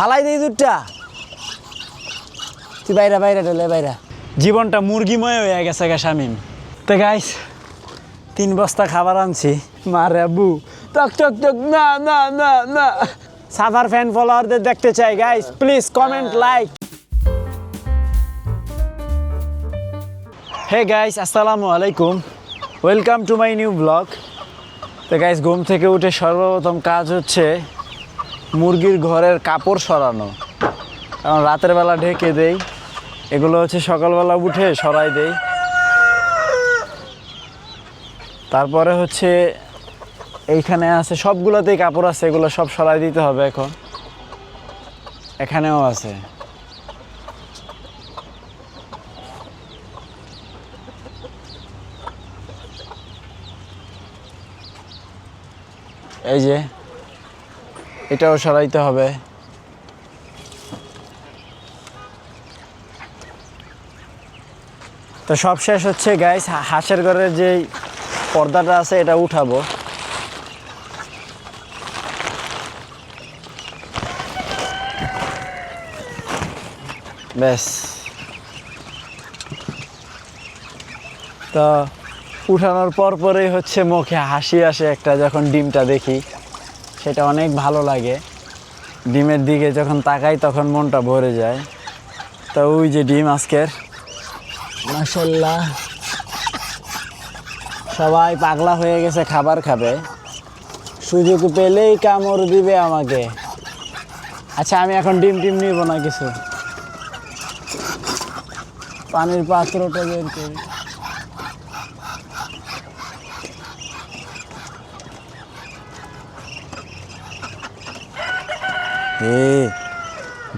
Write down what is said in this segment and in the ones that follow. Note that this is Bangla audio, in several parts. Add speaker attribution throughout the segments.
Speaker 1: ফালাই দিই দুধটা। তুই বাইরা বাইরা ডলে বাইরা। জীবনটা মুরগিময় হয়ে গেছে গা শামিম। তো গাইস তিন বস্তা খাবার আনছি। মারে আব্বু, টক টক টক, না না না না। সাফার ফ্যান ফলোয়ারদের দেখতে চাই guys please comment like hey guys আসসালামু আলাইকুম। Welcome to my new blog তো গাইস ঘুম থেকে উঠে সর্বপ্রথম কাজ হচ্ছে মুরগির ঘরের কাপড় সরানো। কারণ রাতের বেলা ঢেকে দেই। এগুলো হচ্ছে সকালবেলা উঠে সরাই দেই। তারপরে হচ্ছে এইখানে আছে, সবগুলোতেই কাপড় আছে, এগুলো সব সরাই দিতে হবে এখন। এখানেও আছে। এই যে এটাও সরাইতে হবে। তো সব শেষ হচ্ছে গাইস হাঁসের ঘরের যে পর্দাটা আছে, এটা উঠাবো। ব্যাস। তো উঠানোর পর পরেই হচ্ছে মুখে হাসি আসে একটা, যখন ডিমটা দেখি। সেটা অনেক ভালো লাগে। ডিমের দিকে যখন তাকাই তখন মনটা ভরে যায়। তো ওই যে ডিম আজকের। মাসাল্লাহ সবাই পাগলা হয়ে গেছে, খাবার খাবে। সুযোগ পেলেই কামড় দিবে আমাকে। আচ্ছা আমি এখন ডিম টিম নিব না কিছু? পানির পাত্রটা বের করি।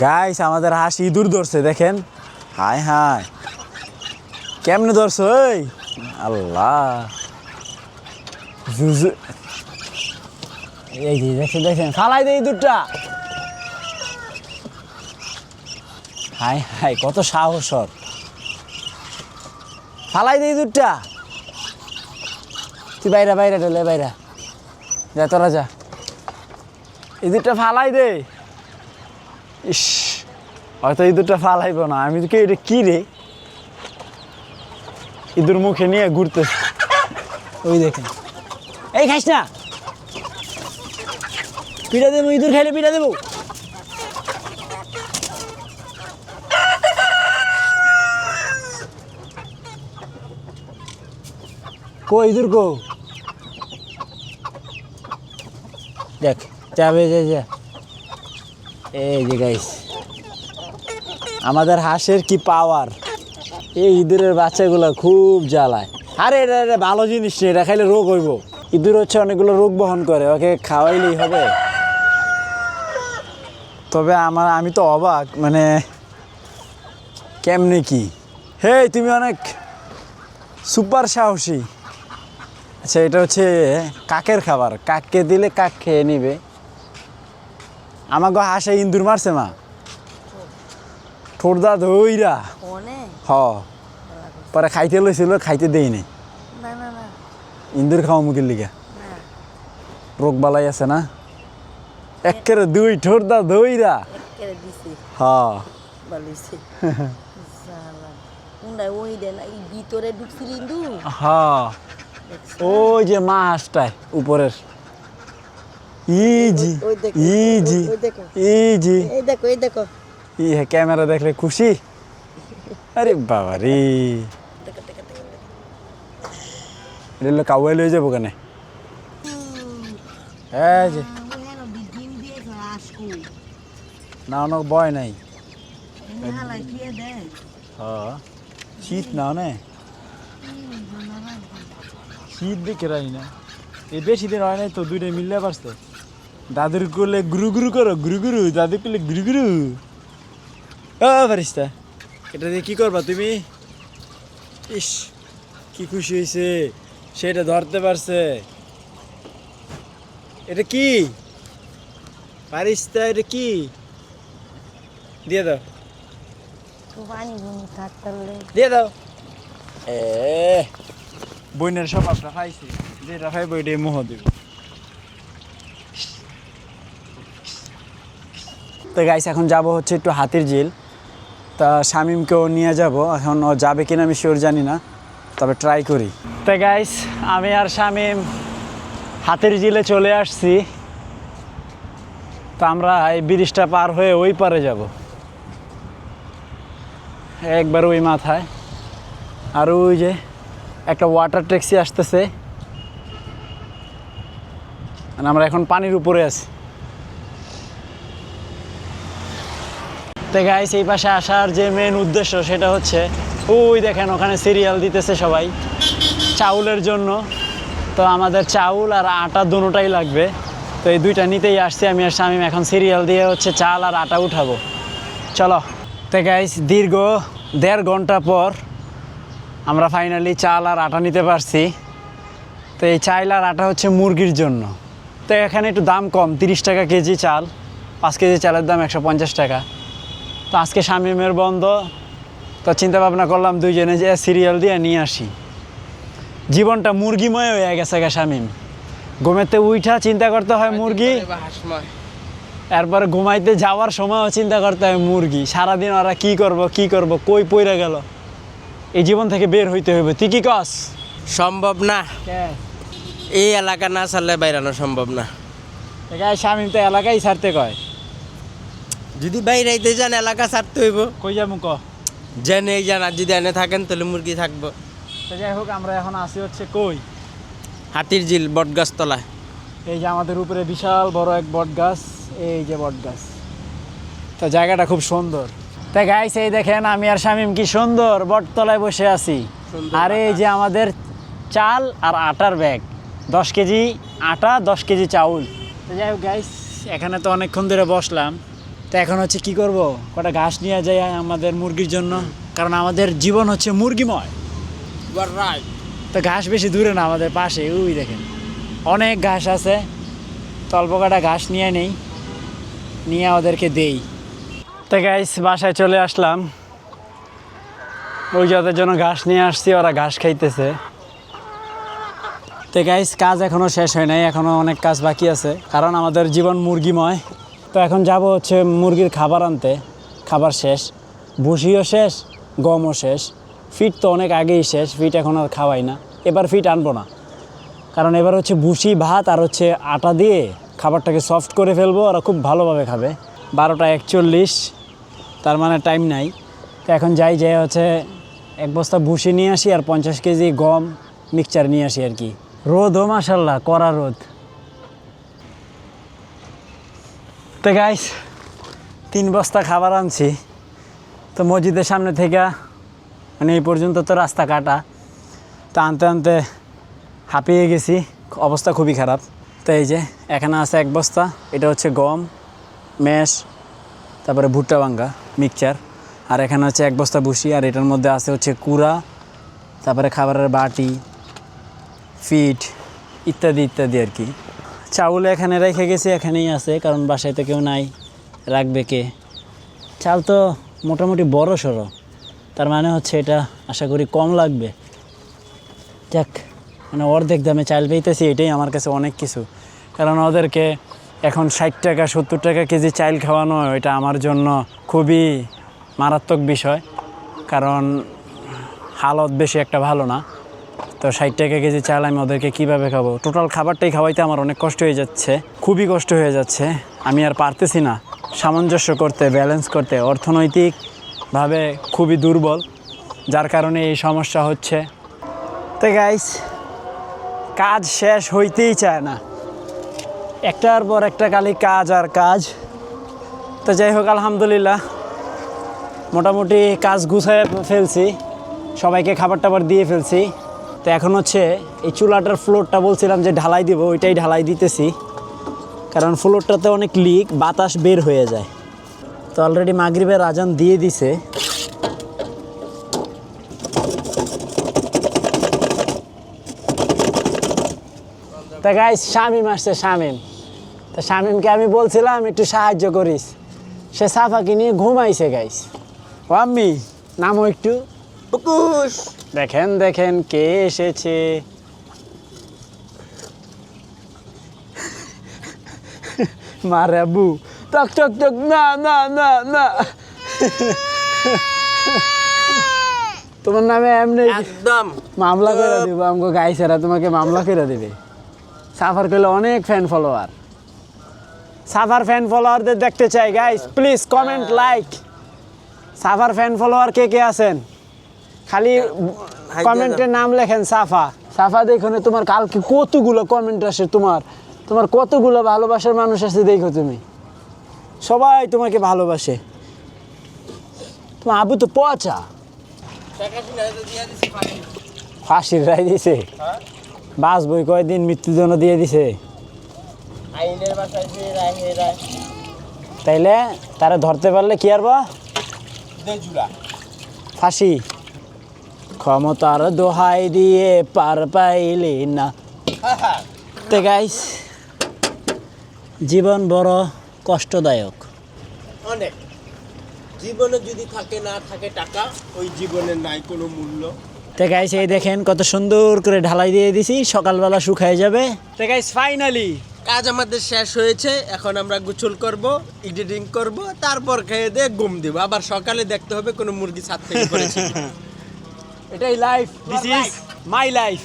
Speaker 1: গাইস আমাদের হাঁস ইঁদুর ধরছে, দেখেন। হায় হায় কেমনে ধরছো, ওই? আল্লাহ। জুজু। এই যে দেখছেন দেখছেন ফালাই দে ইঁদুরটা। হায় হায় কত সাহস ফালাই দে ইঁদুরটা। তুই বাইরা বাইরা ডলে বাইরা। যা, তোরা যা। ইঁদুরটা ফালাই দে। ইস, হয়তো ইঁদুরটা ফালাইব না। আমি তো এটা কি রে? ইঁদুর মুখে নিয়ে ঘুরতে ওই দেখেন। এই খাইস না। পিঠা দেবো, ইঁদুর খাইলে পিঠা দেবো। কো, ইঁদুর কো। দেখ যাবে যা যা। এই যে গাইস আমাদের হাঁসের কি পাওয়ার এই ইঁদুরের বাচ্চাগুলো খুব জ্বালায়। আরে এটা এটা ভালো জিনিস নেই এটা খাইলে রোগ হইব। ইঁদুর হচ্ছে অনেকগুলো রোগ বহন করে, ওকে খাওয়াইলেই হবে। তবে আমার, আমি তো অবাক মানে কেমনে কি? হে তুমি অনেক সুপার সাহসী। আচ্ছা এটা হচ্ছে কাকের খাবার, কাককে দিলে কাক খেয়ে নিবে। আমাকে হাসে ইন্দুর মারছে মা। ঠোঁটদা ধইরা। হ। পরে খাইতে লইছিল খাইতে দেই নাই। ইন্দুর খাওয়া মুখের লিগা? রোগ বালাই আছে না? একেরে দুই ঠোঁটদা ধইরা। হ।
Speaker 2: ভিতরে ঢুকছিল
Speaker 1: হ। ওই যে মা হাঁসটায় উপরের। Easy easy. ইজি
Speaker 2: এই দেখো এই দেখো।
Speaker 1: ই ক্যামেরা দেখলে খুশি? আরে বাবা রে। এটা হলো কাউয়াই লয়ে যাব কেন? এই যে। না অনেক ভয় নাই। হ্যাঁ। শীত না নে? শীত দেখে রাই না এই বেশি দিন হয় নাই তো দুইটাই মিললে পারছে। দাদুর করলে গুরু গুরু করো গুরু গুরু দাদু করলে গুরু গুরু। ও ফারিস্তা এটা দিয়ে কি করবা তুমি? ইস কি খুশি হয়েছে সেটা ধরতে পারছে। এটা কি? পারিস্তা এটা কি? দিয়ে দাও। দিয়ে দাও। এ বইনের স্বভাবটা পাইছি যেটা পাইব এটাই মোহ দিব। তো গাইস এখন যাব হচ্ছে একটু হাতির ঝিল। তা শামিমকেও নিয়ে যাব। এখন ও যাবে কিনা আমি শিওর জানি না, তবে ট্রাই করি। তো গাইস আমি আর শামিম হাতির ঝিলে চলে আসছি। তো আমরা এই ব্রিজটা পার হয়ে ওই পারে যাব। একবার ওই মাথায়। আর ওই যে একটা ওয়াটার ট্যাক্সি আসতেছে। আমরা এখন পানির উপরে আছি। তো গাইস এই পাশে আসার যে মেন উদ্দেশ্য সেটা হচ্ছে, ওই দেখেন ওখানে সিরিয়াল দিতেছে সবাই, চাউলের জন্য। তো আমাদের চাউল আর আটা দুটোটাই লাগবে। তো এই দুইটা নিতেই আসছি আমি আর শামিম। এখন সিরিয়াল দিয়ে হচ্ছে চাল আর আটা উঠাবো। চলো। তো গাইস দীর্ঘ দেড় ঘণ্টা পর আমরা ফাইনালি চাল আর আটা নিতে পারছি। তো এই চাল আর আটা হচ্ছে মুরগির জন্য। তো এখানে একটু দাম কম, তিরিশ টাকা কেজি চাল, পাঁচ কেজি চালের দাম একশো পঞ্চাশ টাকা। তো আজকে শামিমের বন্ধ। তো চিন্তা ভাবনা করলাম দুইজনে যে সিরিয়াল দিয়ে নিয়ে আসি। জীবনটা মুরগিময় হয়ে গেছে গা শামিম ঘুমেতে উইঠা চিন্তা করতে হয় মুরগি। এরপরে ঘুমাইতে যাওয়ার সময়ও চিন্তা করতে হয় মুরগি। সারাদিন ওরা কি করব কি করব কই পইরা গেল? এই জীবন থেকে বের হইতে হইবে। তুই কি কস?
Speaker 3: সম্ভব না। এই এলাকা না ছাড়লে বাইরানো সম্ভব না।
Speaker 1: শামিম তো এলাকায় ছাড়তে কয়।
Speaker 3: যদি বাইরাইতে যান এলাকা ছাড়তে হইব।
Speaker 1: কই যাব ক?
Speaker 3: জেনে যান আর যদি এনে থাকেন তাহলে মুরগি থাকব।
Speaker 1: তো যাই হোক আমরা এখন আসি হচ্ছে কই?
Speaker 3: হাতির ঝিল বটগাছ তলায়
Speaker 1: এই যে আমাদের উপরে বিশাল বড় এক বট গাছ এই যে বট গাছ তো জায়গাটা খুব সুন্দর। তাই গাইস এই দেখেন আমি আর শামিম কি সুন্দর বটতলায় বসে আছি। আর এই যে আমাদের চাল আর আটার ব্যাগ। দশ কেজি আটা দশ কেজি চাউল। তো যাই হোক গাইস এখানে তো অনেকক্ষণ ধরে বসলাম। তো এখন হচ্ছে কি করব? কটা ঘাস নিয়ে যাই আমাদের মুরগির জন্য। কারণ আমাদের জীবন হচ্ছে মুরগিময়। তো ঘাস বেশি দূরে না আমাদের পাশে। ওই দেখেন। অনেক ঘাস আছে। তো অল্প কটা ঘাস নিয়ে নেই। নিয়ে ওদেরকে দেই। তো গাইস বাসায় চলে আসলাম। ওই যাদের জন্য ঘাস নিয়ে আসছি ওরা ঘাস খাইতেছে। তো গাইস কাজ এখনও শেষ হয় নাই। এখনও অনেক কাজ বাকি আছে। কারণ আমাদের জীবন মুরগিময়। তো এখন যাব হচ্ছে মুরগির খাবার আনতে। খাবার শেষ। ভুসিও শেষ, গমও শেষ। ফিট তো অনেক আগেই শেষ, ফিট এখন আর খাওয়াই না। এবার ফিট আনব না। কারণ এবার হচ্ছে ভুসি ভাত আর হচ্ছে আটা দিয়ে খাবারটাকে সফট করে ফেলব, ওরা খুব ভালোভাবে খাবে। বারোটা একচল্লিশ, তার মানে টাইম নাই। তো এখন যাই যাই হচ্ছে এক বস্তা ভুসি নিয়ে আসি আর পঞ্চাশ কেজি গম মিক্সচার নিয়ে আসি আর কি। রোদও মাসাল্লাহ কড়া রোদ। তো গাইস তিন বস্তা খাবার আনছি। তো মসজিদের সামনে থেকে মানে এই পর্যন্ত তো রাস্তা কাটা। তো আনতে আনতে হাঁপিয়ে গেছি, অবস্থা খুবই খারাপ। তো এই যে, এখানে আছে এক বস্তা, এটা হচ্ছে গম, মেশ, তারপরে ভুট্টা ভাঙ্গা মিক্সচার আর এখানে হচ্ছে এক বস্তা ভুসি, আর এটার মধ্যে আছে হচ্ছে কুড়া, তারপরে খাবারের বাটি, ফিট, ইত্যাদি ইত্যাদি আর কি। চাউল এখানে রেখে গেছি, এখানেই আছে, কারণ বাসায় তো কেউ নাই। রাখবে কে? চাল তো মোটামুটি বড় সড়ো। তার মানে হচ্ছে এটা আশা করি কম লাগবে। যাক মানে অর্ধেক দামে চাল পেয়েতেছি এটাই আমার কাছে অনেক কিছু। কারণ ওদেরকে এখন ষাট টাকা, সত্তর টাকা কেজি চাল খাওয়ানো, এটা আমার জন্য খুবই মারাত্মক বিষয়। কারণ হালত বেশি একটা ভালো না। তো ষাট টাকা কেজি চাল আমি ওদেরকে কীভাবে খাব? টোটাল খাবারটাই খাওয়াইতে আমার অনেক কষ্ট হয়ে যাচ্ছে। খুবই কষ্ট হয়ে যাচ্ছে। আমি আর পারতেছি না। সামঞ্জস্য করতে ব্যালেন্স করতে, অর্থনৈতিকভাবে খুবই দুর্বল। যার কারণে এই সমস্যা হচ্ছে। তো গাইস কাজ শেষ হইতেই চায় না। একটার পর একটা খালি কাজ আর কাজ। তো যাই হোক, আলহামদুলিল্লাহ। মোটামুটি কাজ গুছায় ফেলছি। সবাইকে খাবার টাবার দিয়ে ফেলছি। তো এখন হচ্ছে এই চুলাটার ফ্লোরটা বলছিলাম যে ঢালাই দিব, ওইটাই ঢালাই দিতেছি। কারণ ফ্লোরটাতে অনেক লিক বাতাস বের হয়ে যায়। তো অলরেডি মাগরিবের আজান দিয়ে দিছে। তা গাইস শামিম আসছে, শামিম। তা শামিমকে আমি বলছিলাম, একটু সাহায্য করিস। সে সাফাকে নিয়ে ঘুমাইছে গাইস আম্মি নামও একটু। দেখেন দেখেন কে এসেছে। মারে আব্বু টক টক টক না না না না। তোমার নামে এমনি
Speaker 3: একদম।
Speaker 1: মামলা করে দিব আমাকে গাইছেরা তোমাকে মামলা করে দেবে। সাফার করলে অনেক ফ্যান ফলোয়ার সাফার ফ্যান ফলোয়ারদের দেখতে চাই guys please comment like suffer fan follower কে কে আছেন? খালি কমেন্টের নাম লেখেন সাফা। সাফা দেখুন তোমার কালকে কতগুলো কমেন্ট আসে তোমার। তোমার কতগুলো ভালোবাসার মানুষ আছে দেখো তুমি। সবাই তোমাকে ভালোবাসে। তোমার আবু তো পচা। ফাঁসির রায় দিছে। বাস বই কয়দিন মৃত্যুদণ্ড দিয়ে দিছে। তাইলে তারা ধরতে পারলে কি আর বা? ফাঁসি। ক্ষমতার দোহাই দিয়ে পার পাইলে না। তে গাইস জীবন বড় কষ্টদায়ক।
Speaker 3: অনেক। জীবনে যদি থাকে না থাকে টাকা ওই জীবনের নাই কোনো মূল্য।
Speaker 1: তে গাইস এই দেখেন কত সুন্দর করে ঢালাই দিয়ে দিছি সকালবেলা শুকায় যাবে। তে গাইস ফাইনালি
Speaker 3: কাজ আমাদের শেষ হয়েছে এখন আমরা গোসল করব এডিটিং করব তারপর খেয়ে দিয়ে ঘুম দিব। আবার সকালে দেখতে হবে কোনো মুরগি ছাদ থেকে পড়েছে।
Speaker 1: এটাই life this is my life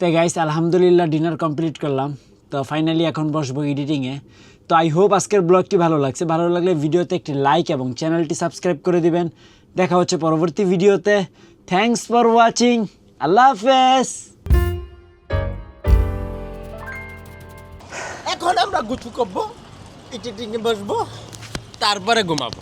Speaker 1: তো গাইস আলহামদুলিল্লাহ ডিনার কমপ্লিট করলাম। তো ফাইনালি এখন বসবো এডিটিংয়ে তো আই হোপ আজকের ব্লগটি ভালো লাগছে। ভালো লাগলে ভিডিওতে একটি লাইক এবং চ্যানেলটি সাবস্ক্রাইব করে দিবেন। দেখা হচ্ছে পরবর্তী ভিডিওতে থ্যাঙ্কস ফর ওয়াচিং আল্লাহ হাফেজ।
Speaker 3: এখন আমরা গুছু করব এডিটিংয়ে বসবো তারপরে ঘুমাবো।